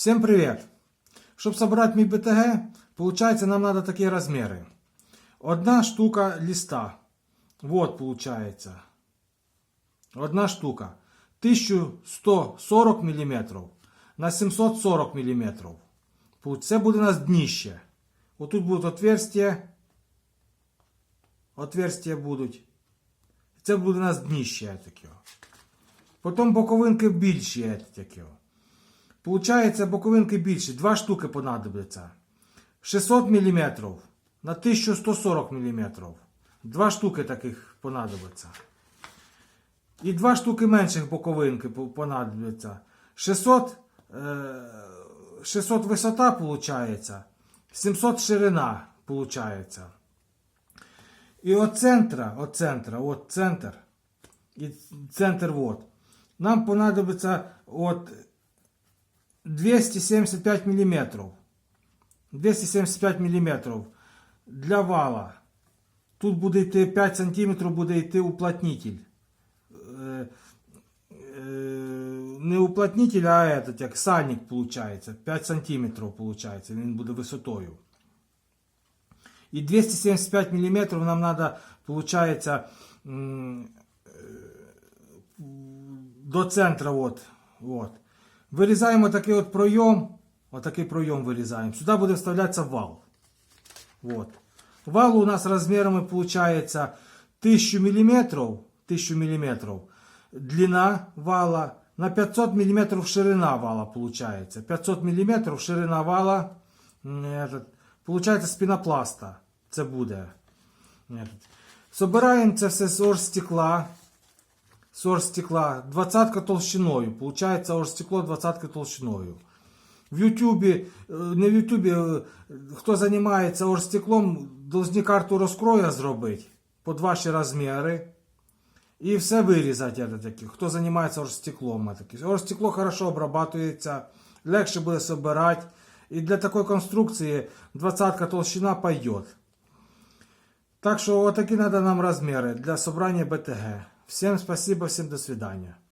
Всем привет! Чтобы собрать мій БТГ, получается нам надо такие размеры. Одна штука листа. Вот получается. Одна штука. 1140 мм на 740 мм. Це буде у нас дніще. Отут будуть отверстия. Отверстия будуть. Це буде у нас таке. Потім боковинки більші такі. Получається, боковинки більші. Два штуки понадобиться. 600 мм на 1140 мм. Два штуки таких понадобиться. І два штуки менших боковинки по- понадобиться. 600, е, 600 висота получається. 700 ширина получається. І от центра, от центра, от центр. І центр вот. Нам понадобиться от 275 мм. 275 мм для вала. Тут буде йти 5 см, буде йти уплотнитель. Е, е, Не уплотнитель, а этот, як сальник получается. 5 см получается. Він буде висотою. І 275 мм нам получается, м, е, до центра вот, вот. Вирізаємо такий от пройом. Отакий пройом вирізаємо. Сюди буде вставлятися вал. Вот. Вал у нас размерами получается 1000 мм, 1000 мм длина вала, на 500 мм ширина вала получается. 500 мм ширина вала, м, этот, получается з пінопласта. Це буде. Этот. Собираємо це все з оргстекла. С оргстекла. Двадцатка толщиною. Получается оргстекло двадцатка толщиною. В Ютубе, э, не в Ютубе, э, хто займається оргстеклом, должны карту розкроя зробити під ваші розміри. І все вирізати. это таки, Хто займається оргстеклом. это. Оргстекло хорошо обрабатується, легше буде собирати. І для такої конструкції двадцатка толщина пойдет. Так что вот такие надо нам размеры для собрания БТГ. Всем спасибо, всем до свидания.